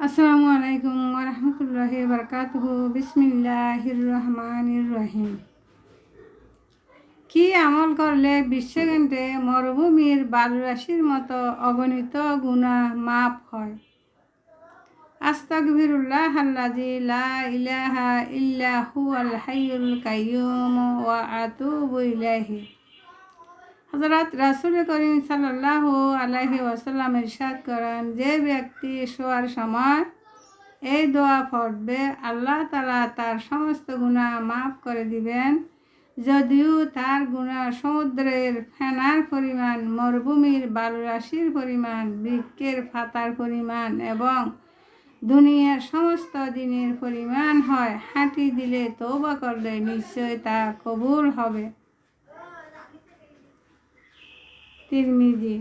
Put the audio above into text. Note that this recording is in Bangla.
আসসালামু আলাইকুম ওরহমতুল্লাহ বরকাতহ। বিসমিল্লাহির রহমানির রহিম। কি আমল করলে বিশ্বগণে মরুভূমির বালুরাশির মতো অগণিত গুণা মাপ হয়? আস্তাগফিরুল্লাহ আল্লাজি লা ইলাহা ইল্লা হুয়াল হাইয়ুল কাইয়ুম ওয়া আতুবু ইলাইহি। হজরত রাসুল করিম সাল্লাহ আলহি ওসাল্লাম ইরশাদ করেন যে ব্যক্তি শোয়ার সময় এই দোয়া পড়বে, আল্লাহ তালা তার সমস্ত গুণা মাফ করে দিবেন। যদিও তার গুণা সমুদ্রের ফেনার পরিমাণ, মরুভূমির বালুরাশির পরিমাণ, বৃক্ষের ফাতার পরিমাণ এবং দুনিয়ার সমস্ত দিনের পরিমাণ হয়, হাঁটি দিলে তৌবা করলে নিশ্চয় তা কবুল হবে। তিরমিজি